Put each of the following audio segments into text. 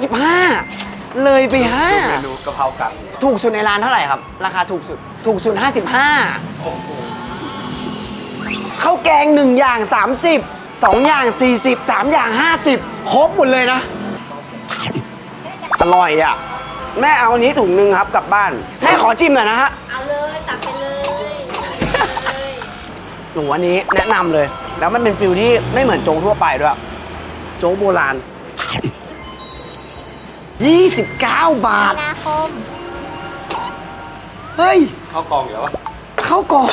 55 เลยไป เมนูกะเพรากัง5 ถูกสุดในร้านเท่าไหร่ครับ ราคาถูกสุด ถูกสุด 55ข้าวแกง 1 อย่าง 30 2 อย่าง 40 3 อย่าง 50 ครบหมดเลยนะ อร่อยอะ แม่เอาอันนี้ถุงหนึ่งครับกลับบ้าน แม่ขอจิ้มหน่อยนะฮะ เอาเลยตักไปเลยหนูอันนี้แนะนำเลย แล้วมันเป็นฟิลที่ไม่เหมือนโจ๊กทั่วไปด้วย โจ๊กโบราณ 29 บาท นาคม เฮ้ยข้าวกองอยู่แล้ววะเข้ากล่อง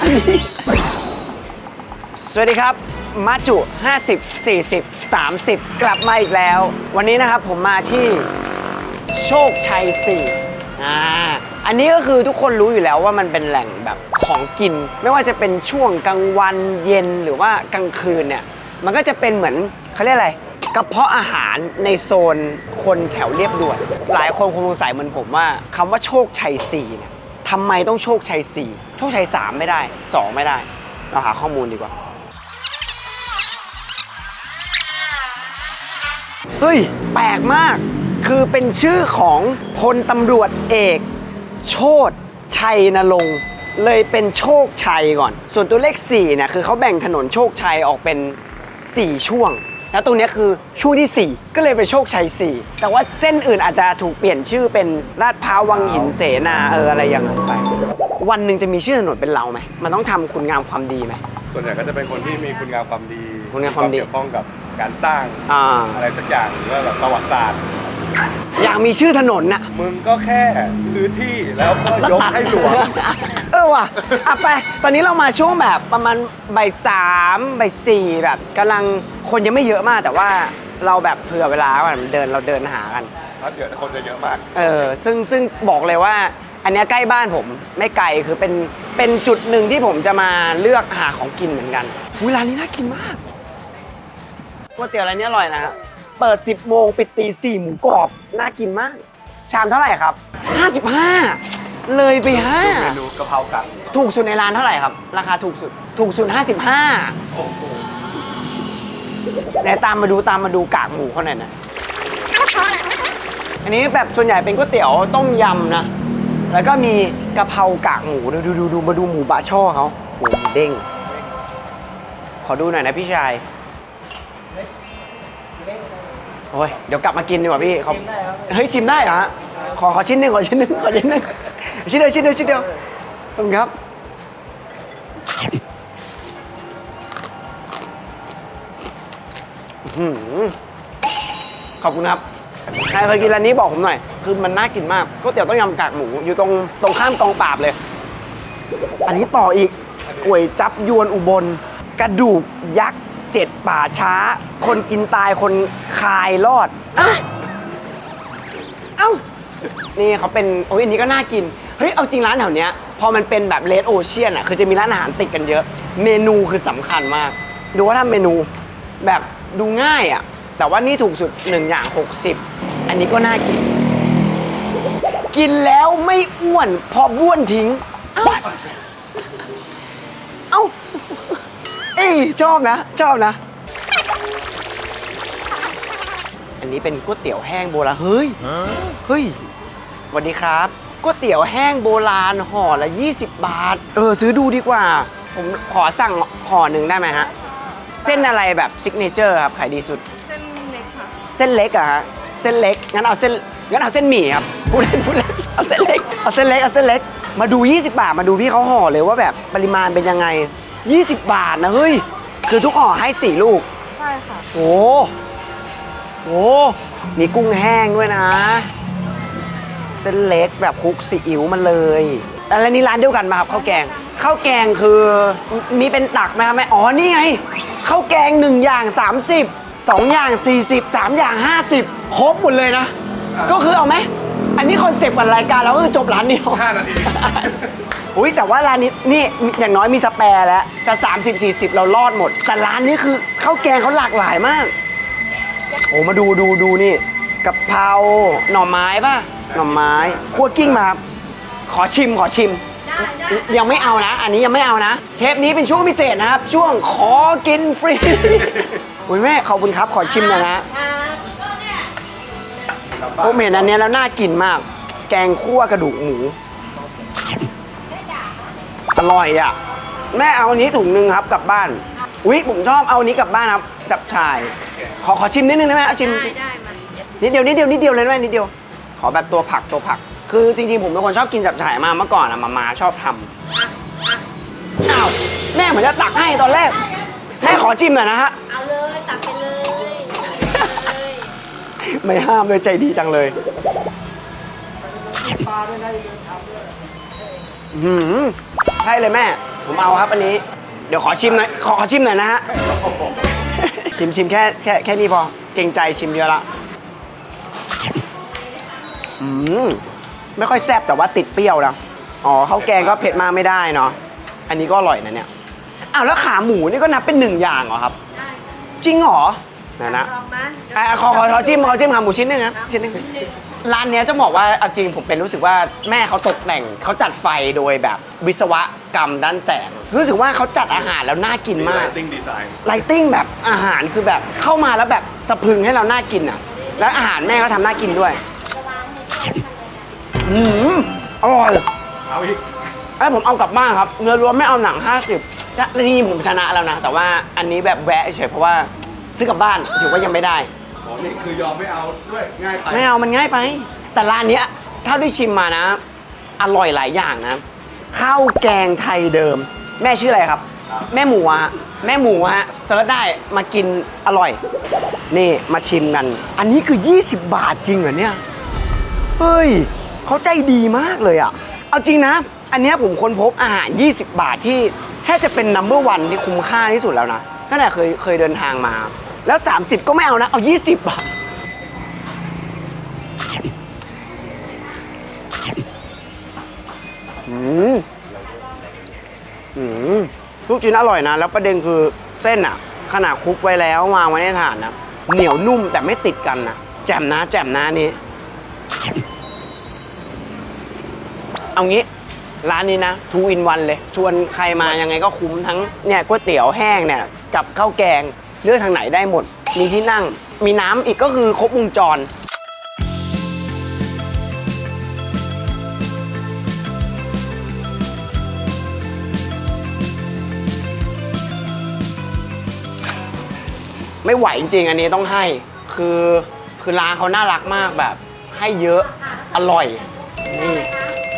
อันนี้ สวัสดีครับ มาจุ 50 40 30 กลับมาอีกแล้ว วันนี้นะครับผมมาที่โชคชัย 4 อ่า อันนี้ก็คือทุกคนรู้อยู่แล้วว่ามันเป็นแหล่งแบบของกิน ไม่ว่าจะเป็นช่วงกลางวันเย็นหรือว่ากลางคืนเนี่ย มันก็จะเป็นเหมือนเขาเรียกอะไร กระเพาะอาหารในโซนคนแถวเรียบด่วน หลายคนคงสงสัยเหมือนผมว่าคำว่าโชคชัย4เนี่ยทำไมต้องโชคชัย4โชคชัย3ไม่ได้2ไม่ได้ เราหาข้อมูลดีกว่า เฮ้ย แปลกมาก คือเป็นชื่อของพลตำรวจเอก โชตชัยนรงค์เลยเป็นโชคชัยก่อน ส่วนตัวเลข4เนี่ยคือเขาแบ่งถนนโชคชัยออกเป็น 4 ช่วง แล้วตรงเนี้ยคือช่วงที่ 4 ก็เลยเป็นโชคชัย 4 แต่ว่าเส้นอื่นอาจจะถูกเปลี่ยนชื่อเป็นลาดพร้าววังหินเสนาเอออะไรอย่างนั้นไป วันหนึ่งจะมีชื่อถนนเป็นเราไหมมันต้องทำคุณงามความดีไหม ส่วนใหญ่ก็จะเป็นคนที่มีคุณงามความดีคุณงามความดี เกี่ยวข้องกับการสร้างอ่า อะไรสักอย่างหรือว่าแบบประวัติศาสตร์ อยากมีชื่อถนนน่ะ มึงก็แค่ซื้อที่แล้วก็ยกให้หลวง เออว่ะอะไป ตอนนี้เรามาช่วงแบบประมาณบ่ายสามบ่ายสี่แบบกำลังคนยังไม่เยอะมาก แต่ว่าเราแบบเผื่อเวลาก่อนเดินเราเดินหากัน ถ้าเดี๋ยวคนจะเยอะมาก เออซึ่งซึ่งบอกเลยว่า อันเนี้ยใกล้บ้านผมไม่ไกลคือเป็นเป็นจุดหนึ่งที่ผมจะมาเลือกหาของกินเหมือนกันอุ๊ยร้านนี้น่ากินมากก๋วยเตี๋ยวร้านนี้อร่อยนะครับ เปิด 10 โมง ปิดตี4หมูกรอบ น่ากินมาก ชามเท่าไหร่ครับ 55 เลยไป เม5นูกะเพรากังถูกสุดในร้านเท่าไหร่ครับ ราคาถูกสุด ถูกสุด 55โอ้โหไหนตามมาดูตามมาดูกากหมูเขาหน่อยนะ อันนี้แบบส่วนใหญ่เป็นก๋วยเตี๋ยวต้มยำนะ แล้วก็มีกะเพรากากหมูดูดูดูดูมาดูหมูบะช่อเขาโอ้โหหมูเด้ง ขอดูหน่อยนะพี่ชาย โอ้ยเดี๋ยวกลับมากินดีกว่าพี่เขาเฮ้ยชิมได้เหรอฮะขอขอชิ้นหนึ่งขอชิ้นหนึ่งขอชิ้นหนึ่งชิ้นเดียวชิ้นเดียวชิ้นเดียวขอบคุณครับอื้อหือขอบคุณครับใครเคยกินร้านนี้บอกผมหน่อย คือมันน่ากินมากก๋วยเตี๋ยวต้มยำกากหมูอยู่ตรงตรงข้ามกองปราบเลย อันนี้ต่ออีกก๋วยจับยวนอุบล กระดูกยักษ์ เจ็ดป่าช้า คนกินตายคนคายรอด เอ้าเอ้านี่เขาเป็นโอ้ยอันนี้ก็น่ากิน เฮ้ย เอาจริงร้านแถวเนี้ย พอมันเป็นแบบเลดโอเชียนอะ คือจะมีร้านอาหารติดกันเยอะ เมนูคือสำคัญมาก ดูว่าทำเมนูแบบดูง่ายอะ แต่ว่านี่ถูกสุด1อย่าง 60 อันนี้ก็น่ากิน กินแล้วไม่อ้วน พอบ้วนทิ้งเอ้าเอ้า ชอบนะ ชอบนะ อันนี้เป็นก๋วยเตี๋ยวแห้งโบราณ เฮ้ย เฮ้ยสวัสดีครับก๋วยเตี๋ยวแห้งโบราณห่อละ 20 บาท เออ ซื้อดูดีกว่า ผมขอสั่งห่อหนึ่งได้ไหมฮะ เส้นอะไรแบบซิกเนเจอร์ครับ ขายดีสุด เส้นเล็กค่ะ เส้นเล็กอะฮะ เส้นเล็ก งั้นเอาเส้น งั้นเอาเส้นหมี่ครับพูดเล่นพูดเล่นเอาเส้นเล็ก เอาเส้นเล็ก เอาเส้นเล็ก มาดู 20 บาท มาดูพี่เขาห่อเลยว่าแบบปริมาณเป็นยังไง 20 บาทนะเฮ้ย คือทุกห่อให้ 4 ลูก ใช่ค่ะ โอ้โหมีกุ้งแห้งด้วยนะ เส้นเล็กแบบคลุกซีอิ๊วมาเลยแล้วนี่ร้านเดียวกันมาครับข้าวแกงข้าวแกงคือมีเป็นตักไหมครับแม่อ๋อนี่ไงข้าวแกง 1 อย่าง 30 2 อย่าง 40 3 อย่าง 50 ครบหมดเลยนะ ก็คือเอาไหม อันนี้คอนเซปต์ของรายการเราก็คือจบร้านเดียว5นาที อุ้ยแต่ว่าร้านนี้นี่อย่างน้อยมีสแปร์แล้ว จะ 30 40 เรารอดหมด แต่ร้านนี้คือข้าวแกงเขาหลากหลายมาก โอ้มาดูดูดูนี่กะเพราหน่อไม้ป่ะหน่อไม้คั่วกิ้งมาครับขอชิมขอชิม ยังไม่เอานะ อันนี้ยังไม่เอานะ เทปนี้เป็นช่วงพิเศษนะครับ ช่วงขอกินฟรีอุ้ยแม่ขอบคุณครับขอชิมหน่อยนะอ่าผมเห็นอันเนี้ยแล้วน่ากินมาก แกงคั่วกระดูกหมูอ ร่อยอะ แม่เอาอันนี้ถุงหนึงครับกลับบ้านอุ๊ยผมชอบเอาอันนี้กลับบ้านครับจับชาย ขอขอชิมนิดนึงได้ไหมเอาชิม ได้ได้มาเดี๋ยวนิดเดียวนิดเดียวนิดเดียวเลยแม่นิดเดียว ขอแบบตัวผักตัวผัก คือจริงๆ ผมเป็นคนชอบกินจับฉ่ายมากเมื่อก่อนอะมามาชอบทำอ้าวแม่เหมือนจะตักให้ตอนแรกแม่ขอจิ้มหน่อยนะฮะ เอาเลยตักไปเลยเลย ไม่ห้ามเลยใจดีจังเลยหืม ใช่เลยแม่ ผมเอาครับอันนี้ เดี๋ยวขอชิมหน่อยขอขอชิมหน่อยนะฮะ ชิมชิมแค่แค่แค่นี้พอ เกรงใจชิมเยอะละ อืม ไม่ค่อยแซ่บแต่ว่าติดเปรี้ยวนะ อ๋อข้าวแกงก็เผ็ดมากไม่ได้เนาะ อันนี้ก็อร่อยนะเนี่ย อ้าวแล้วขาหมูนี่ก็นับเป็นหนึ่งอย่างเหรอครับได้จริงเหรอนะนะลองมาอะขอขอขอจิ้มขอจิ้มขาหมูชิ้นหนึงครับชิ้นหนึง ร้านเนี้ยจะบอกว่าเอาจริงผมเป็นรู้สึกว่าแม่เขาตกแต่งเขาจัดไฟโดยแบบวิศวกรรมด้านแสง รู้สึกว่าเขาจัดอาหารแล้วน่ากินมาก ติ้งดีไซน์ ไลติ้งแบบอาหารคือแบบเข้ามาแล้วแบบสะพรึงให้เราน่ากินอะ แล้วอาหารแม่ก็ทำน่ากินด้วยอืมอร่อยเอาอีก ไอ้ยผมเอากลับบ้านครับ เนื้อรวมไม่เอาหนัง 50จะจริงๆผมชนะแล้วนะ แต่ว่าอันนี้แบบแวะเฉยเพราะว่าซื้อกลับบ้านถือว่ายังไม่ได้ อ๋อนี่คือยอมไม่เอาด้วยง่ายไปไม่เอามันง่ายไป แต่ร้านเนี้ยเท่าที่ชิมมานะ อร่อยหลายอย่างนะข้าวแกงไทยเดิม แม่ชื่ออะไรครับ แม่หมูฮะแม่หมูฮะเซิร์ชได้มากินอร่อย นี่มาชิมกัน อันนี้คือ 20 บาทจริงเหรอเนี่ยเฮ้ยเขาใจดีมากเลยอะเอาจริงนะ อันเนี้ยผมค้นพบอาหาร 20 บาทที่แทบจะเป็นนัมเบอร์วันที่คุ้มค่าที่สุดแล้วนะตั้งแต่เคยเคยเดินทางมา แล้ว 30 ก็ไม่เอานะ เอา 20บาทอืมอืมลูกชิ้นอร่อยนะ แล้วประเด็นคือเส้นอะขนาดคลุกไว้แล้ววางไว้ในถาดนะ เหนียวนุ่มแต่ไม่ติดกันนะ แจ่มนะ แจ่มนะนี้เอางี้ร้านนี้นะ two in one เลย ชวนใครมายังไงก็คุ้มทั้งเนี่ยก๋วยเตี๋ยวแห้งเนี่ย กับข้าวแกง เลือกทางไหนได้หมด มีที่นั่ง มีน้ำอีกก็คือครบวงจร ไม่ไหวจริงๆ อันนี้ต้องให้ คือคือร้านเขาน่ารักมากแบบ ให้เยอะอร่อย นี่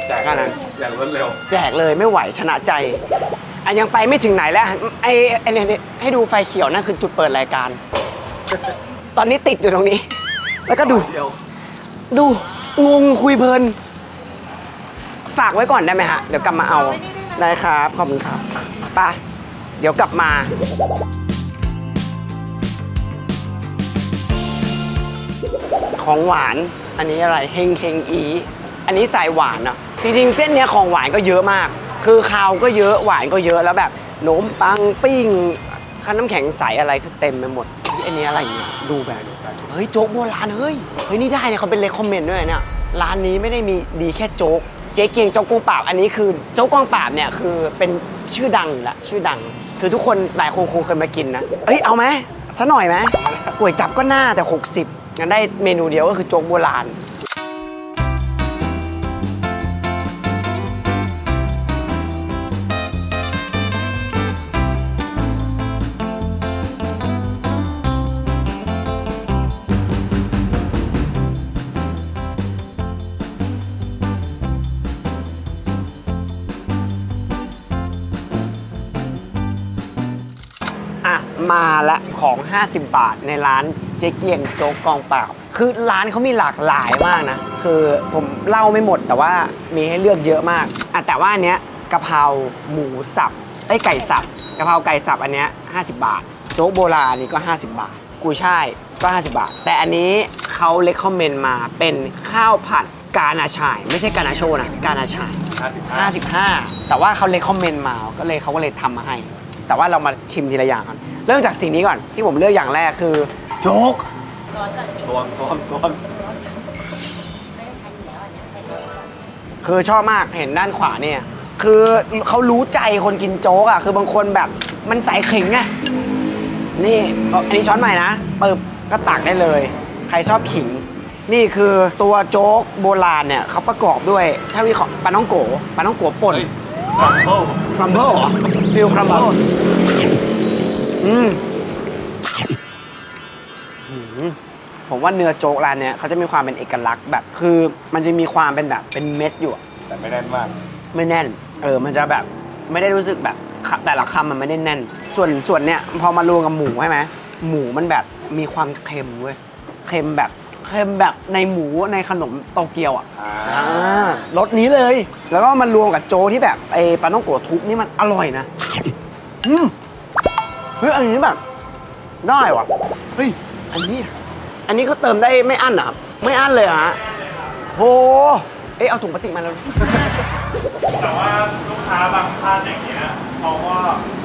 แจกขนนั้นอย่างรวดเร็ว แจกเลยไม่ไหวชนะใจ อันยังไปไม่ถึงไหนแล้วไอ้ไอ้เนี่ยให้ดูไฟเขียวนั่นคือจุดเปิดรายการ ตอนนี้ติดอยู่ตรงนี้ แล้วก็ดู เดียวดูงงคุยเพลิน ฝากไว้ก่อนได้ไหมฮะ เดี๋ยวกลับมาเอาได้ครับ ขอบคุณครับไปเดี๋ยวกลับมา ของหวานอันนี้อะไรเฮงเฮงอี อันนี้สายหวานอะจริงๆ เส้นเนี้ยของหวานก็เยอะมาก คือคาวก็เยอะหวานก็เยอะแล้วแบบขนมปังปิ้งขนมแข็งใสอะไรคือเต็มไปหมดอันนี้อะไรเนี่ยดูแบบเฮ้ยโจ๊กโบราณเฮ้ยเฮ้ยนี่ได้เนี่ยเขาเป็นเลคคอมเมนต์ด้วยเนี่ยร้านนี้ไม่ได้มีดีแค่โจ๊กเจ๊เกียงโจ๊กกวงปราบอันนี้คือโจ๊กกวงปราบเนี่ยคือเป็นชื่อดังอยู่ละชื่อดัง คือทุกคนหลายคนคงเคยมากินนะเอ้ยเอาไหมสักหน่อยไหมก๋วยจับก็น่าแต่ 60งั้นได้เมนูเดียวก็คือโจ๊กโบราณ มาละของ 50 บาทในร้านเจ๊เกียงโจ๊กกองเปล่า คือร้านเขามีหลากหลายมากนะ คือผมเล่าไม่หมดแต่ว่ามีให้เลือกเยอะมากอะแต่ว่าอันเนี้ยกะเพราหมูสับไอ้ยไก่สับกะเพราไก่สับอันเนี้ย50 บาท โจ๊กโบราณนี่ก็ 50 บาท กุยช่ายก็ 50 บาท แต่อันนี้เขาเลคคอมเมนต์มาเป็นข้าวผัดกานาชาย ไม่ใช่กานาโชนะกานาชาย 55 55 แต่ว่าเขาเลยคอมเมนต์มาก็เลยเขาก็เลยทำมาให้ แต่ว่าเรามาชิมทีละอย่างก่อน เริ่มจากสิ่งนี้ก่อนที่ผมเลือกอย่างแรกคือโจ๊กทวนทวนทวนคือชอบมากเห็นด้านขวาเนี่ย คือเขารู้ใจคนกินโจ๊กอะคือบางคนแบบมันใส่ขิงไงนี่อันนี้ช้อนใหม่นะปึ๊บก็ตักได้เลย ใครชอบขิง นี่คือตัวโจ๊กโบราณเนี่ยเขาประกอบด้วยถ้าวิเคราะห์ปลาน้องโกปลาน้องโกป่นเฮ้ยบัมเบิลครัมเบิลฟิลครัมเบิล อืมอืมผมว่าเนื้อโจ๊กร้านเนี้ยเขาจะมีความเป็นเอกลักษณ์แบบคือมันจะมีความเป็นแบบเป็นเม็ดอยู่อะแต่ไม่แน่นมาก ไม่แน่น เออ มันจะแบบไม่ได้รู้สึกแบบคแต่ละคำมันไม่ได้แน่น ส่วนส่วนเนี้ยพอมารวมกับหมูใช่ไหมหมูมันแบบมีความเค็มเว้ยเค็มแบบเค็มแบบในหมูในขนมโตเกียวอะอ่าอ่ารสนี้เลย แล้วก็มารวมกับโจที่แบบไอ้ปลาต้องโกะทุบนี่มันอร่อยนะอืม เฮ้ยอันนี้แบบได้ว่ะเฮ้ยอันนี้ อันนี้เขาเติมได้ไม่อั้นเหรอครับไม่อั้นเลยเหรอฮะโหเอ๊ะเอาถุงพลาสติกมาแล้ว แต่ว่าลูกค้าบางท่านอย่างเงี้ยเขาก็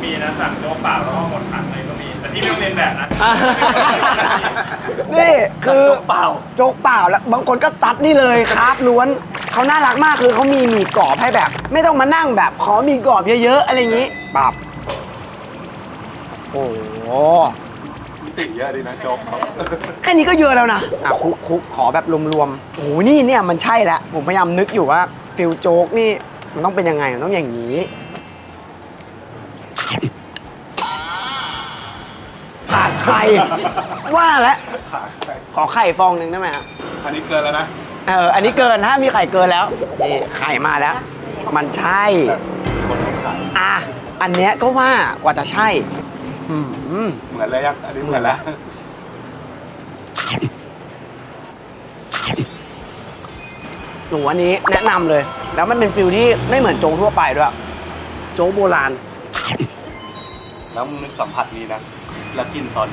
มีนะสั่งโจ๊กเปล่าแล้วก็หมดถังเลยก็มี แต่ที่ไม่ต้องเรียนแบบนะ นี่คือโจ๊กเปล่า โจ๊กเปล่าแล้วบางคนก็ซัดนี่เลยครับล้วนเขาน่ารักมากคือเขามีหมี่กรอบให้แบบ ไม่ต้องมานั่งแบบขอหมี่กรอบเยอะๆอะไรอย่างนี้ปับ โอ้โหติเยอะดีนะโจ๊กเขาแค่นี้ก็เยอะแล้วนะ อะคุกคุกขอแบบรวมๆโอ้โหนี่เนี่ยมันใช่แล้วผมพยายามนึกอยู่ว่าฟิลโจ๊กนี่มันต้องเป็นยังไงมันต้องอย่างนี้ขาดไข่ว่าแล้วขาไข่ขอไข่ฟองหนึ่งได้ไหมครับอันนี้เกินแล้วนะ เอออันนี้เกินถ้ามีไข่เกินแล้วนี่ไข่มาแล้ว มันใช่ คนต้องขายอะอันเนี้ยก็ว่ากว่าจะใช่ อืมเหมือนเลยยังอันนี้เหมือนแล้วหนูอันนี้แนะนำเลย แล้วมันเป็นฟิลที่ไม่เหมือนโจ๊กทั่วไปด้วย โจ๊กโบราณ แล้วมึงนึกสัมผัสนี้นะ แล้วกินตอน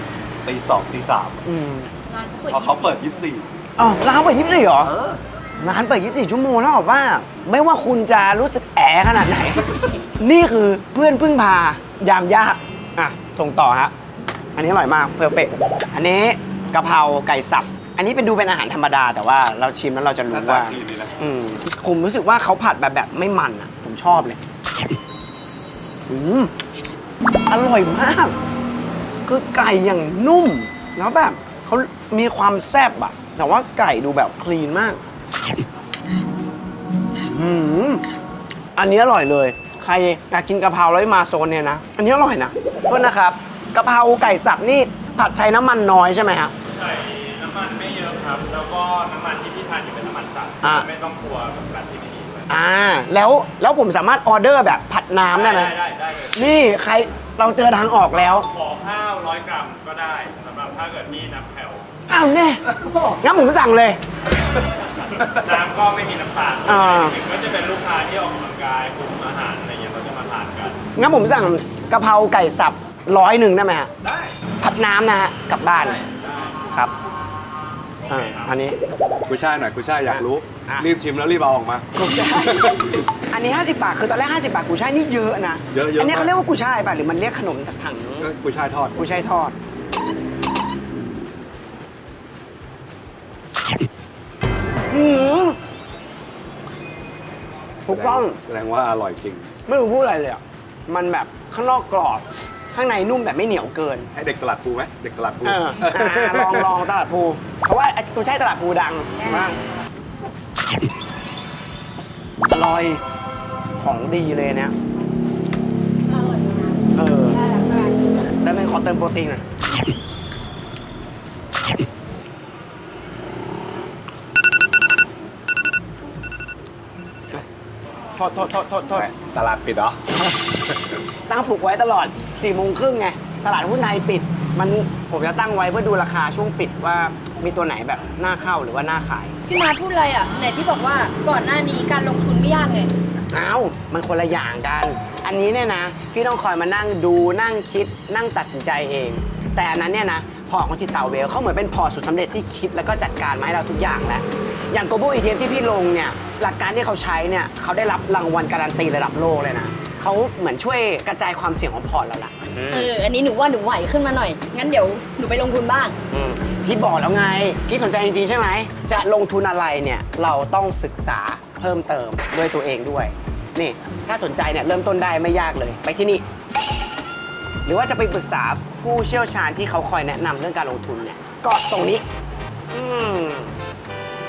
ตีสองตีสามอืมร้านเพราะเขาเปิดยี่สิบสี่อ๋อร้านเปิดยี่สิบสี่เหรอ ร้านเปิด 24 ชั่วโมงแล้วเหรอว่า ไม่ว่าคุณจะรู้สึกแอขนาดไหน นี่คือเพื่อนพึ่งพายามยาก อะ ส่งต่อฮะ อันนี้อร่อยมากเพอร์เฟกอันนี้กะเพราไก่สับ อันนี้เป็นดูเป็นอาหารธรรมดา แต่ว่าเราชิมแล้วเราจะหรู้น้าตาว่า ดีนี่นะอืมผมรู้สึกว่าเขาผัดแบบแบบไม่มันอะ ผมชอบเลย อืม อร่อยมาก คือไก่อย่างนุ่ม แล้วแบบเขามีความแซ่บอะแต่ว่าไก่ดูแบบคลีนมาก อืม อันนี้อร่อยเลย ใครอยากกินกะเพราแล้วมาโซนเนี่ยนะ อันนี้อร่อยนะโทษนะครับกะเพราไก่สับนี่ผัดใช้น้ำมันน้อยใช่ไหมฮะ ใส่น้ำมันไม่เยอะครับ แล้วก็น้ำมันที่พี่ทานอยู่เป็นน้ำมันสัตว์อะ ไม่ต้องกลัวแบบที่ไม่ดีเลยอ่า แล้วแล้วผมสามารถออเดอร์แบบผัดน้ำได้ไหมได้ได้ได้เลย นี่ใครเราเจอทางออกแล้ว ขอข้าวร้อยกรัมก็ได้สำหรับถ้าเกิดพี่นับแถวอ้าวแน่งั้นผมสั่งเลย น้ำก็ไม่มีน้ำตาลอ่าถึงก็จะเป็นลูกค้าที่ออกกำลังกายคุม งั้นผมสั่งกะเพราไก่สับร้อยหนึ่งได้ไหมฮะ ได้ ผัดน้ำนะฮะกลับบ้านได้ครับโออ่าเคครับอันนี้ กุยช่ายหน่อยกุยช่ายอยากรู้ อะ รีบชิมแล้วรีบเอาออกมา กุยช่าย อันนี้ 50 บาท คือตอนแรก 50 บาทกุยช่ายนี่เยอะนะเยอะๆอันนี้มากเขาเรียกว่ากุยช่ายป่ะหรือมันเรียกขนมถังก็กุยช่ายทอด กุยช่ายทอด อืมถูกต้อง แสดงว่าอร่อยจริง ไม่รู้พูดอะไรเลยอะ มันแบบข้างนอกกรอบ ข้างในนุ่มแต่ไม่เหนียวเกิน ให้เด็กตลาดภูไหมเด็กตลาดภูเอออ่าลองลองตลาดภูเพราะว่าไอ้กุยช่ายตลาดภูดังมากอร่อยของดีเลยเนี่ยเออแต่เป็นขอเติมโปรตีนหน่อย โทษโทษโทษโทษโทษตลาดปิดเหรอ ตั้งปลุกไว้ตลอด4ี่โมงครึ่งไง ตลาดหุ้นไทยปิด มันผมจะตั้งไว้เพื่อดูราคาช่วงปิดว่ามีตัวไหนแบบน่าเข้าหรือว่าน่าขาย พี่มาพูดอะไรอะไหนพี่บอกว่าก่อนหน้านี้การลงทุนไม่ยากไงเอ้ามันคนละอย่างกัน อันนี้เนี่ยนะ พี่ต้องคอยมานั่งดูนั่งคิด นั่งตัดสินใจเอง แต่อันนั้นเนี่ยนะพอร์ตของจิตเตาเวลเขาเหมือนเป็นพอร์ตสุดสำเร็จที่คิดแล้วก็จัดการมาให้เราทุกอย่างแล้วอย่าง global ETF ที่พี่ลงเนี่ย หลักการที่เขาใช้เนี่ยเขาได้รับรางวัลการันตีระดับโลกเลยนะเขาเหมือนช่วยกระจายความเสี่ยงของพอร์ตเราละเอออันนี้หนูว่าหนูไหวขึ้นมาหน่อย งั้นเดี๋ยวหนูไปลงทุนบ้าง อืม พี่บอกแล้วไงพี่สนใจจริงๆใช่ไหม จะลงทุนอะไรเนี่ยเราต้องศึกษาเพิ่มเติมด้วยตัวเองด้วย นี่ ถ้าสนใจเนี่ยเริ่มต้นได้ไม่ยากเลยไปที่นี่ หรือว่าจะไปปรึกษาผู้เชี่ยวชาญที่เขาคอยแนะนำเรื่องการลงทุนเนี่ยก็ตรงนี้ อืม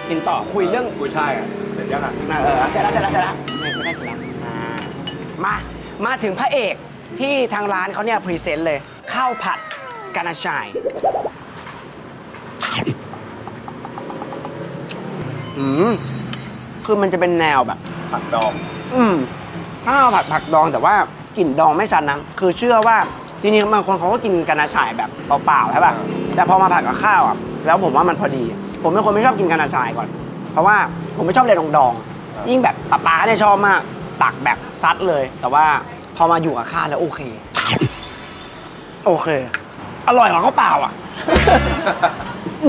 กินต่อคุยเรื่องกุ้ยช่ายอะ เสร็จยังอะเออเสร็จแล้วเสร็จแล้วเสร็จแล้วไม่ไม่ใช่เสร็จแล้วอ่ามามาถึงพระเอกที่ทางร้านเขาเนี่ยพรีเซนต์เลย ข้าวผัดกานาชายอืมคือมันจะเป็นแนวแบบ ผักดองอืมข้าวผัดผักดองแต่ว่ากลิ่นดองไม่ชัดนะคือเชื่อว่าจริงๆบางคนเขาก็กินกานาชายแบบเปล่าๆใช่ป่ะแต่พอมาผัดกับข้าวอะแล้วผมว่ามันพอดี ผมเป็นคนไม่ชอบกินกานาชายก่อนเพ ราะว่าผมไม่ชอบอะไรดองๆยิ่งแบบป๊าป๊าเนี่ยชอบมากตักแบบซัดเลย แต่ว่าพอมาอยู่กับข้าวแล้วโอเค โอเค อร่อยกว่าข้าวเปล่าอะ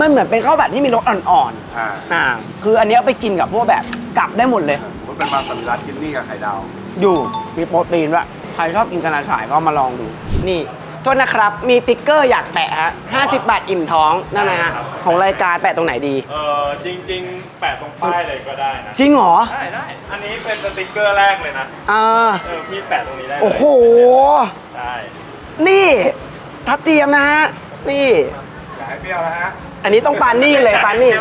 มันเหมือนเป็นข้าวแบบที่มีรสอ่อนอ่าๆอ่าคืออันเนี้ยไปกินกับพวกแบบกลับได้หมดเลย ผมเป็นมาสวิรัตกินนี่กับไข่ดาว อยู่มีโปรตีนด้วยใครชอบกินกระนาฉายก็มาลองดู นี่ โทษนะครับ มีติ๊กเกอร์อยากแปะฮะ50 บาทอิ่มท้องนั่นนะฮะ ของรายการแปะตรงไหนดี เออจริง ๆ แปะตรงป้ายเลยก็ได้นะ จริงเหรอ ได้ได้ อันนี้เป็นสติกเกอร์แรกเลยนะอ่าเออพี่แปะตรงนี้ได้เลยโอ้โห ได้นี่ถ้าเตรียมนะฮะ นี่ อย่าให้เปรี้ยวนะฮะ อันนี้ต้องปานนี่เลยปานนี่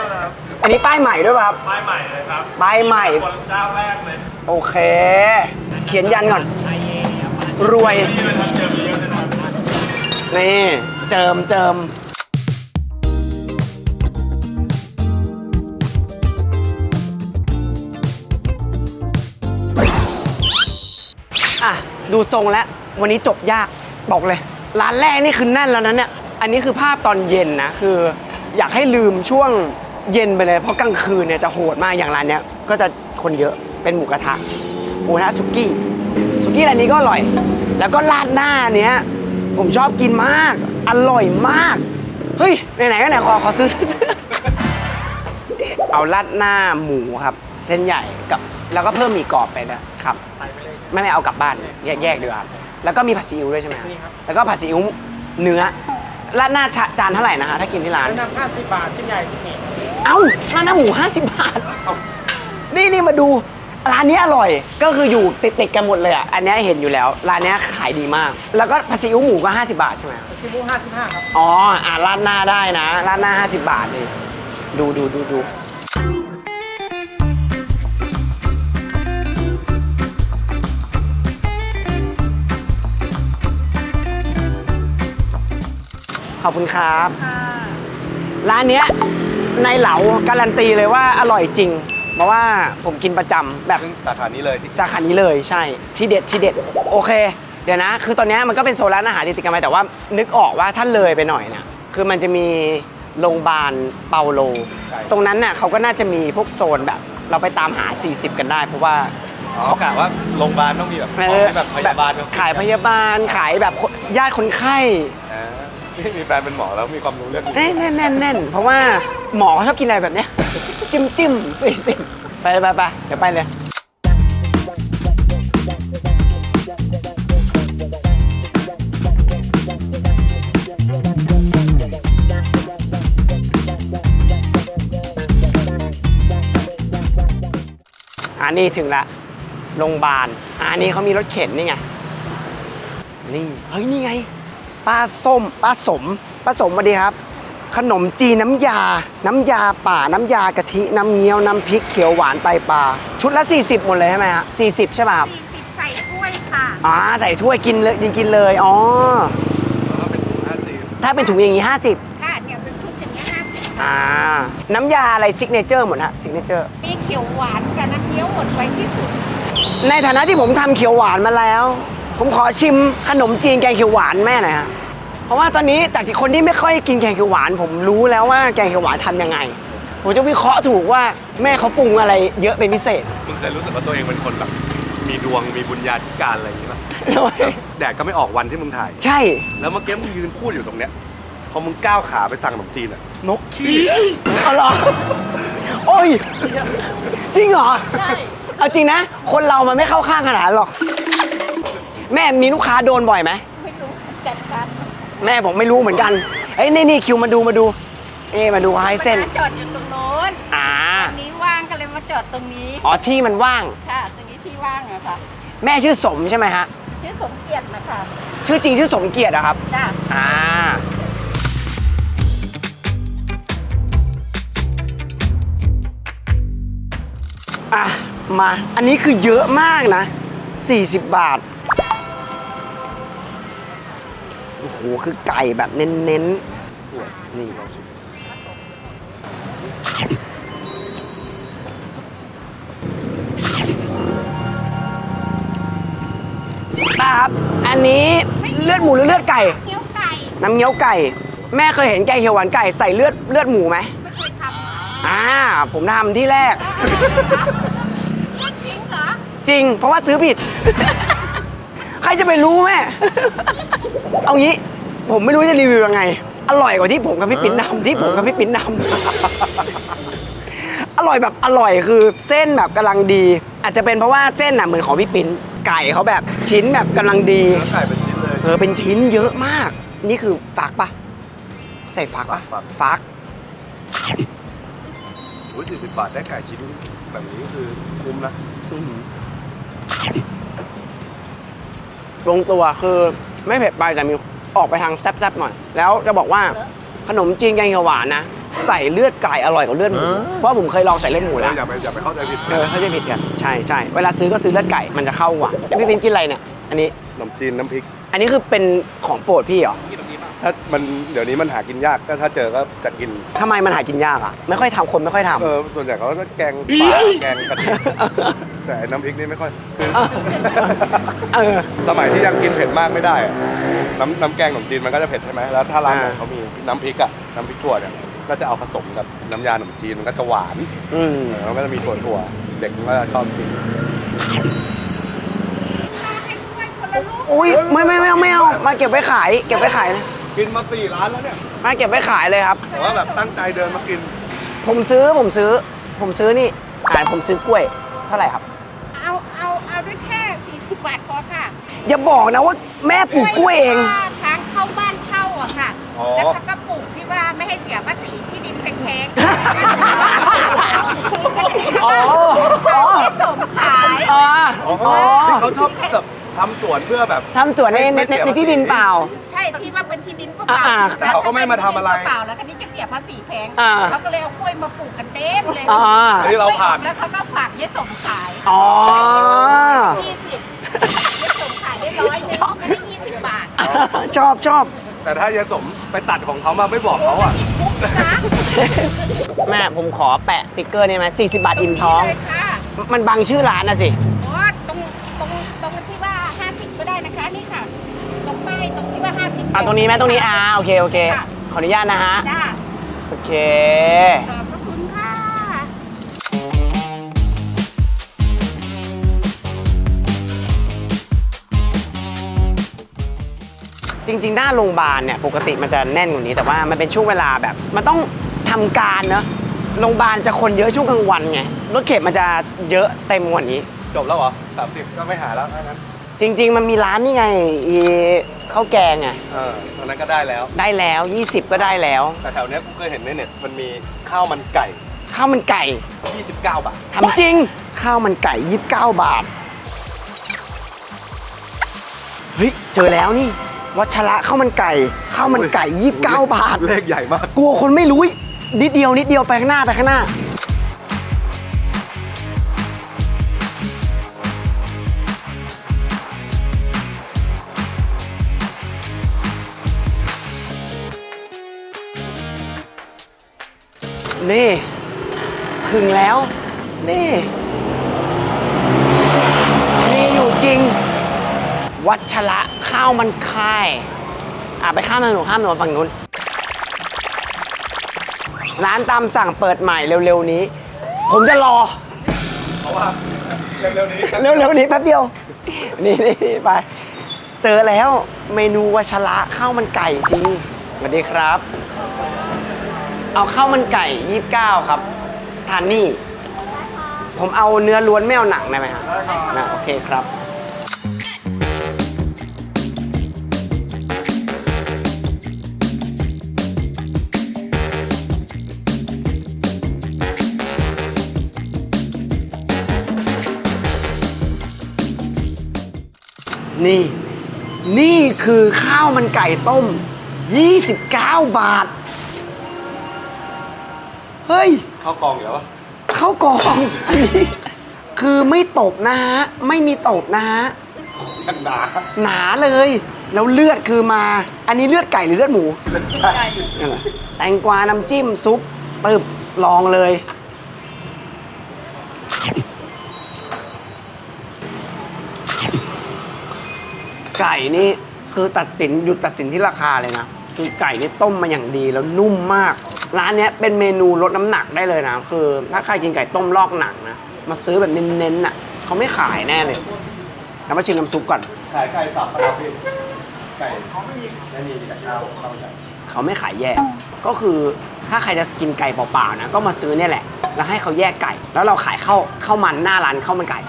อันนี้ป้ายใหม่ด้วยป่ะครับ ป้ายใหม่เลยครับ ป้ายใหม่ คนเจ้าแรกเลย โอเค เขียนยันก่อน รวย นี่เจอมเจอมเจิมอะ ดูทรงแล้ว วันนี้จบยากบอกเลย ร้านแรกนี่คือแน่นแล้วนะเนี่ย อันนี้คือภาพตอนเย็นนะ คือ อยากให้ลืมช่วงเย็นไปเลย เพราะกลางคืนเนี่ยจะโหดมากอย่างร้านเนี้ย ก็จะคนเยอะเป็นหมูกระทะหมูกระทะสุกี้สุกี้ร้านนี้ก็อร่อย แล้วก็ราดหน้าเนี้ย ผมชอบกินมาก อร่อยมาก เฮ้ย ไหนๆก็ไหนขอขอซื้อซื้อซื้อเอาราดหน้าหมูครับ เส้นใหญ่กับแล้วก็เพิ่มหมีกรอบไปนะครับไม่ไม่เอากลับบ้านแยกแยกดีกว่าครับแล้วก็มีผัดซีอิ๊วด้วยใช่ไหมครับ แล้วก็ผัดซีอิ๊วเนื้อราดหน้าชะจานเท่าไหร่นะคะถ้ากินที่ร้าน น้ำห้าสิบบาทชิ้นใหญ่ชิ้นนี้เอ้าร้านหน้าหมู 50 บาท นี่นี่มาดู ร้านนี้อร่อยก็คืออยู่ติดติดๆกันหมดเลยอะอันนี้เห็นอยู่แล้ว ร้านนี้ขายดีมาก แล้วก็ผัดซีอิ๊วหมูก็ 50 บาทใช่ไหมชิบูห้าสิบห้าครับ อ๋ออ่าร้านหน้าได้นะร้านหน้า 50 บาทนี่ดูดูดูดูขอบคุณครับค่ะร้านเนี้ยในเหลาการันตีเลยว่าอร่อยจริง เพราะว่าผมกินประจำแบบซึ่งสาขานี้เลยที่สาขานี้เลยใช่ที่เด็ดที่เด็ดโอเค เดี๋ยวนะ คือตอนเนี้ยมันก็เป็นโซนร้านอาหารติดๆกันไปแต่ว่า นึกออกว่าถ้าเลยไปหน่อยเนี่ยคือมันจะมีโรงพยาบาลเปาโลตรงนั้นน่ะเขาก็น่าจะมีพวกโซนแบบ เราไปตามหา 40 กันได้ เพราะว่าอ๋อกะว่าโรงพยาบาลต้องมีแบบเอของอที่แบบพยาบาลขายพยาบาลขายแบบญาติคนไข้อ่านี่มีแฟนเป็นหมอแล้วมีความรู้เรื่องนี้แน่นแน่นแน่นแน่นเพราะว่าหมอเขาชอบกินอะไรแบบเนี้ย จิ้มจิ้มสี่สิบไปไปไปเดี๋ยวไปเลยอันนี้ถึงละโรงพยาบาลอันนี้เขามีรถเข็นนี่ไง นี่ เฮ้ย นี่ไง ป้าส้ม ป้าสม ป้าสมสวัสดีครับ ขนมจีนน้ำยา น้ำยาป่า น้ำยากะทิ น้ำเงี้ยว น้ำพริกเขียวหวานไตปลา ชุดละ 40 หมดเลยใช่ไหมฮะ40 ใช่ป่ะครับ40ใส่ถ้วยค่ะ อ๋อใส่ถ้วยกินเลยกินกินเลย อ๋อ แล้วก็เป็นถุงห้าสิบถ้าเป็นถุงอย่างนี้ 50 ค่ะเนี่ยเป็นชุดอย่างเงี้ยห้าสิบอ่า น้ำยาอะไรซิกเนเจอร์หมดฮะซิกเนเจอร์ มีเขียวหวานกับน้ำเงี้ยวหมดไว้ที่สุด ในฐานะที่ผมทำเขียวหวานมาแล้ว ผมขอชิมขนมจีนแกงเขียวหวานแม่หน่อยฮะ เพราะว่าตอนนี้จากที่คนที่ไม่ค่อยกินแกงเขียวหวาน ผมรู้แล้วว่าแกงเขียวหวานทำยังไง ผมจะวิเคราะห์ถูกว่าแม่เขาปรุงอะไรเยอะเป็นพิเศษมึงเคยรู้สึกว่าตัวเองเป็นคนแบบมีดวงมีบุญญาธิการอะไรอย่างนี้ป่ะทำไมแดดก็ไม่ออกวันที่มึงถ่าย ใช่ แล้วเมื่อกี้มึงยืนพูดอยู่ตรงเนี้ยพอมึงก้าวขาไปสั่งขนมจีนอะนกขี้เอาเหรอโอ้ยจริงเหรอใช่เอาจริงนะ คนเรามันไม่เข้าข้างขนาดนั้นหรอก แม่มีลูกค้าโดนบ่อยไหมไม่รู้จัดการ แม่ผมไม่รู้เหมือนกันเฮ้ยนี่นี่คิวมาดูมาดูเอ้มาดูให้เส้นมาจอดอยู่ตรงโน้นอ่าอันนี้ว่างก็เลยมาจอดตรงนี้ อ๋อที่มันว่าง ค่ะตรงนี้ที่ว่างอะค่ะ แม่ชื่อสมใช่ไหมฮะ ชื่อสมเกียรตินะคะ ชื่อจริงชื่อสมเกียรติเหรอะครับ จ้าอ่าอะมา อันนี้คือเยอะมากนะ 40 บาท หคือไก่แบบเน้นๆนี่ลองชิมตาครับอันนี้เลือดหมูหรือเลือดไก่ เกี๊ยวไก่น้ำเงี้ยวไก่ แม่เคยเห็นแกงเขียวหวานไก่ใส่เลือดเลือดหมูไหมไม่เคยทำอ่า ผมทำที่แรก เลือดจริงเหรอจริง เพราะว่าซื้อผิด ใครจะไปรู้แม่ เอางี้ ผมไม่รู้จะรีวิวยังไง อร่อยกว่าที่ผมกับพี่ปิ๊นทำที่ผมกับพี่ปิ๊นทำอร่อยแบบอร่อยคือเส้นแบบกำลังดี อาจจะเป็นเพราะว่าเส้นน่ะเหมือนของพี่ปิ๊นไก่เขาแบบชิ้นแบบกำลังดีไก่เป็นชิ้นเลย เออเป็นชิ้นเยอะมาก นี่คือฟักปะใส่ฟักปะฟัก ฟัก โอ้ยสี่สิบบาทได้ไก่ชิ้นแบบนี้คือคุ้มนะลงตัวคือไม่เผ็ดไปแต่มี ออกไปทางแซ่บๆหน่อย แล้วจะบอกว่าขนมจีนแกงเขียวหวานนะใส่เลือดไก่อร่อยกว่าเลือดหมูเพราะผมเคยลองใส่เลือดหมูแล้วอย่าไปอย่าไปเข้าใจผิดเออเขาจะผิดกันใช่ใช่เวลาซื้อก็ซื้อเลือดไก่มันจะเข้ากว่าพี่เป็นกินอะไรเนี่ยอันนี้ขนมจีนน้ำพริก อันนี้คือเป็นของโปรดพี่เหรอ ถ้ามันเดี๋ยวนี้มันหากินยากก็ถ้าเจอก็จะกินทำไมมันหากินยากอะ ไม่ค่อยทำคนไม่ค่อยทำ เออส่วนใหญ่เขาก็แกงปลาแกงกะทิแต่ไอ้น้ำพริกนี่ไม่ค่อยคือ เออ สมัยที่ยังกินเผ็ดมากไม่ได้อะน้ำน้ำแกงขนมจีนมันก็จะเผ็ดใช่ไหมแล้วถ้าร้านไหนอ่า เขามีน้ำพริกอะน้ำพริกถั่วเนี่ยก็จะเอาผสมกับน้ำยาขนมจีนมันก็จะหวานอืมเออมันก็จะมีถั่วถั่วเด็กมันก็จะชอบกินอุ้ยไม่ไม่ไม่เอาไม่เอามาเก็บไว้ขาย เก็บไว้ขายนะ กินมาสี่ร้านแล้วเนี่ยมาเก็บไว้ขายเลยครับ แต่ว่าแบบตั้งใจเดินมากิน ผมซื้อผมซื้อ ผมซื้อนี่อ่าผมซื้อกล้วยเท่าไหร่ครับ เอาเอาเอาด้วยแค่40บาทพอค่ะอย่าบอกนะว่าแม่ปลูกกล้วยเองว่าทางเข้าบ้านเช่าอะค่ะ อ๋อ แล้วเขาก็ปลูกที่ว่าไม่ให้เสียภาษีที่ดินแพงๆอ๋ออ๋อไม่สมขาย อ๋ออ๋ออ๋อที่เขาชอบแบบ ทำสวนเพื่อแบบ ทำสวนในในในในที่ดินเปล่า ใช่ที่ว่าเป็นที่ดินเปอ่าล่าอ่าๆแต่เขาก็ไม่มาทำอะไร เปล่าแล้วก็นี่จะเสียภาษีแพงอ่าเขาก็เลยเอากล้วยมาปลูกกันเต็มเลยอ๋ออันนี้เราผ่าน แล้วเขาก็ฝากเยสมขายอ๋อ ยี่สิบเยสมขายได้ร้อยหนึงก็ได้ยี่สิบบาทชอบชอบแต่ถ้ายายสมไปตัดของเขามาไม่บอกเขาอะคุกนะแม่ผมขอแปะติ๊กเกอร์นี่ไหม40 บาทอิ่มท้อง เลยค่ะมันบังชื่อร้านนะสิ อะตรงนี้ไหมตรงนี้อ่าโอเคโอเค ค่ะ ขออนุญาตนะฮะ จ้าโอเค ขอบพระคุณค่ะจริง ๆ หน้าโรงพยาบาลเนี่ยปกติมันจะแน่นกว่านี้ แต่ว่ามันเป็นช่วงเวลาแบบ มันต้องทำการเนอะโรงพยาบาลจะคนเยอะช่วงกลางวันไงรถเข็นมันจะเยอะเต็มกว่านี้ จบแล้วเหรอสามสิบก็ไม่หาแล้วถ้างั้น จริง ๆ มันมีร้านนี่ไงอีข้าวแกงอะเออตอนนั้นก็ได้แล้ว ได้แล้ว 20 ก็ได้แล้ว แต่แถวเนี้ยกูเคยเห็นในเน็ตมันมีข้าวมันไก่ ข้าวมันไก่29 บาท ทำจริง ข้าวมันไก่ 29 บาท เฮ้ย เจอแล้วนี่ วัชระข้าวมันไก่ ข้าวมันไก่ 29 บาท เลขใหญ่มาก กลัวคนไม่รู้นิดเดียวนิดเดียวไปข้างหน้าไปข้างหน้า นี่ ถึงแล้ว นี่นี่อยู่จริง วัชระข้าวมันค่าย อะ ไปข้ามถนนข้ามถนนฝั่งนู้น ร้านตามสั่งเปิดใหม่เร็วๆนี้ ผมจะรอ เพราะว่าเร็วๆนี้เร็วๆนี้แป๊บเดียว นี่นี่นี่ไป เจอแล้วเมนูวัชระข้าวมันไก่จริงสวัสดีครับ เอาข้าวมันไก่29ครับทานนี่ ผมเอาเนื้อล้วนไม่เอาหนังได้ไหมครับนะโอเคครับ นี่ นี่คือข้าวมันไก่ต้ม 29 บาท เฮ้ย เข้ากองอยู่แล้ววะข้าวกล่อง อันนี้ คือไม่ตบนะฮะ ไม่มีตบนะฮะหนาหนาเลย แล้วเลือดคือมา อันนี้เลือดไก่หรือเลือดหมูนั่นแหละแตงกวาน้ำจิ้มซุปตึบลองเลย ไก่นี่คือตัดสินหยุดตัดสินที่ราคาเลยนะ คือไก่นี่ต้มมาอย่างดีแล้วนุ่มมาก ร้านเนี้ยเป็นเมนูลดน้ำหนักได้เลยนะ คือ ถ้าใครกินไก่ต้มลอกหนังนะ มาซื้อแบบเน้นๆน่ะเขาไม่ขายแน่เลยแล้วมาชิมน้ำซุปก่อน ขายไก่สับครับพี่ไก่เขาไม่มีไม่มีแต่ข้าวข้าวใหญ่เขาไม่ขายแยก ก็คือถ้าใครจะกินไก่เปล่าๆนะ ก็มาซื้อเนี่ยแหละ แล้วให้เขาแยกไก่ แล้วเราขายข้าวข้าวมันหน้าร้านข้าวมันไก่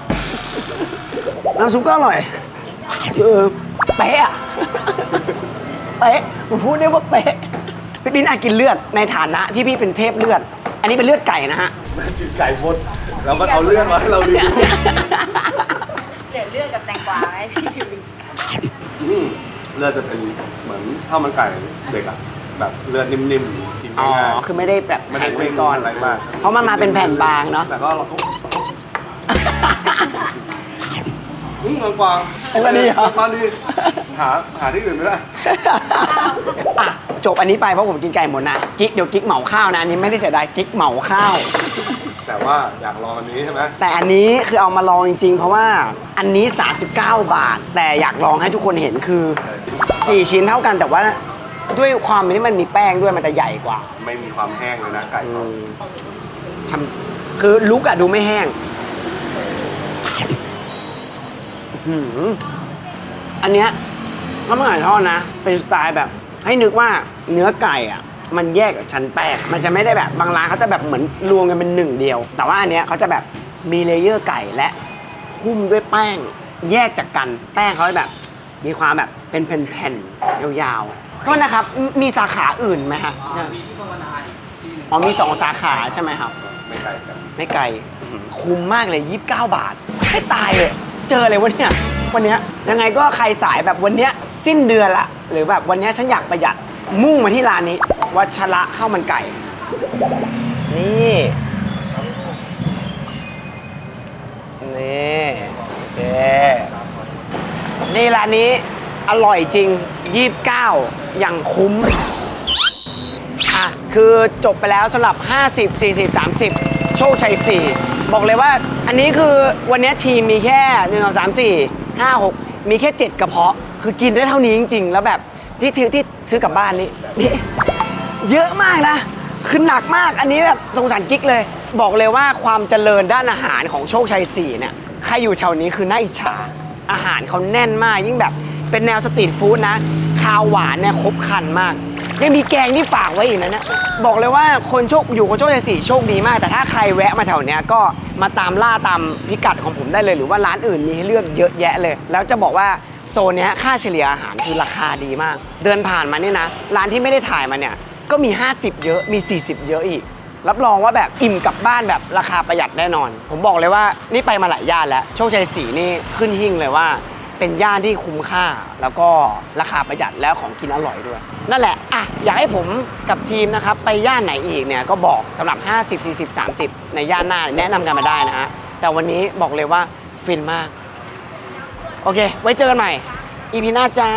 น้ำซุปก็อร่อย เออเป๊ะอะ เป๊ะผมพูดได้ว่าเป๊ะ พี่ปิ้นอากินเลือดในฐานะที่พี่เป็นเทพเลือด อันนี้เป็นเลือดไก่นะฮะมันกินไก่หมดแล้วมันเอาเรื่องมาให้เรารีวิวเหลือเลือดกับแตงกวาไหมอืมเลือดจะเป็นเหมือนข้าวมันไก่เด็กอะแบบเลือดนิ่มๆกินอ๋อ ง่ายคือไม่ได้แบบไม่ได้แข็งเป็นก้อน อะไรมากเพราะมันมาเป็นแผ่นบางเนาะ แต่ก็เราก็อืมกวางอันนี้เหรอตอนนี้หาหาที่อื่นไม่ได้ อะ จบอันนี้ไปเพราะผมกินไก่หมดนะกิ๊กเดี๋ยวกิ๊กเหมาข้าวนะอันนี้ไม่ได้เสียดายกิ๊กเหมาข้าว แต่ว่าอยากลองอันนี้ใช่ไหมแต่อันนี้คือเอามาลองจริง ๆ เพราะว่าอันนี้ 39 บาท แต่อยากลองให้ทุกคนเห็นคือ 4 ชิ้นเท่ากันแต่ว่าด้วยความที่มันมีแป้งด้วยมันจะใหญ่กว่าไม่มีความแห้งเลยนะไก่เขาชำคือลุกอะดูไม่แห้งอื้อหืออันเนี้ยข้าวมันไก่ทอดนะ เป็นสไตล์แบบ ให้นึกว่าเนื้อไก่อะมันแยกกับชั้นแป้งมันจะไม่ได้แบบบางร้านเขาจะแบบเหมือนรวมกันเป็นหนึ่งเดียว แต่ว่าอันเนี้ยเขาจะแบบมีเลเยอร์ไก่และหุ้มด้วยแป้งแยกจากกัน แป้งเขาจะแบบ มีความแบบเป็นแผ่นๆยาวๆก็นะครับมมีสาขาอื่นไหมฮะมีที่พัฒนาอ๋อมีสองสาขาใช่ไหมครับ ไม่ไก่กันไม่ไกลอื้อหือคุ้มมากเลย 29 บาทให้ตายเลย เจออะไรวะเนี่ย วันเนี้ยยังไงก็ใครสายแบบวันเนี้ยสิ้นเดือนละ หรือแบบวันเนี้ยฉันอยากประหยัดมุ่งมาที่ร้านนี้ วัชระข้าวมันไก่ นี่นี่โอเคนี่ร้านนี้อร่อยจริง 29 อย่างคุ้ม อะ คือจบไปแล้วสำหรับ 50 40 30 โชคชัย 4 บอกเลยว่าอันนี้คือวันนี้ทีมมีแค่ 1 2 3 4 5 6 มีแค่ 7 กระเพาะ คือกินได้เท่านี้จริง ๆ แล้วแบบที่ที่ที่ซื้อกลับบ้านนี่นี่เยอะมากนะ คือหนักมากอันนี้แบบสงสารกิ๊กเลย บอกเลยว่าความเจริญด้านอาหารของโชคชัย4เนี่ยใครอยู่แถวนี้คือน่าอิจฉาอาหารเขาแน่นมากยิ่งแบบเป็นแนวสตรีทฟู้ดนะคาวหวานเนี่ยครบครันมาก ยังมีแกงที่ฝากไว้อีกนะเนี่ยบอกเลยว่าคนโชคอยู่คนโชคชัยสี่โชคดีมาก แต่ถ้าใครแวะมาแถวเนี้ยก็มาตามล่าตามพิกัดของผมได้เลย หรือว่าร้านอื่นมีให้เลือกเยอะแยะเลย แล้วจะบอกว่าโซนเนี้ยค่าเฉลี่ยอาหารคือราคาดีมาก เดินผ่านมาเนี่ยนะ ร้านที่ไม่ได้ถ่ายมาเนี่ยก็มี 50 เยอะมี 40 เยอะอีก รับรองว่าแบบอิ่มกลับบ้านแบบราคาประหยัดแน่นอน ผมบอกเลยว่านี่ไปมาหลายย่านแล้ว โชคชัยสีนี่ขึ้นหิ่งเลยว่า เป็นย่านที่คุ้มค่า แล้วก็ราคาประหยัดแล้วของกินอร่อยด้วย นั่นแหละอะอยากให้ผมกับทีมนะครับไปย่านไหนอีกเนี่ยก็บอกสำหรับ 50 40 30 ในย่านหน้าแนะนำกันมาได้นะฮะแต่วันนี้บอกเลยว่าฟินมาก โอเค ไว้เจอกันใหม่ อีพีหน้าจ้า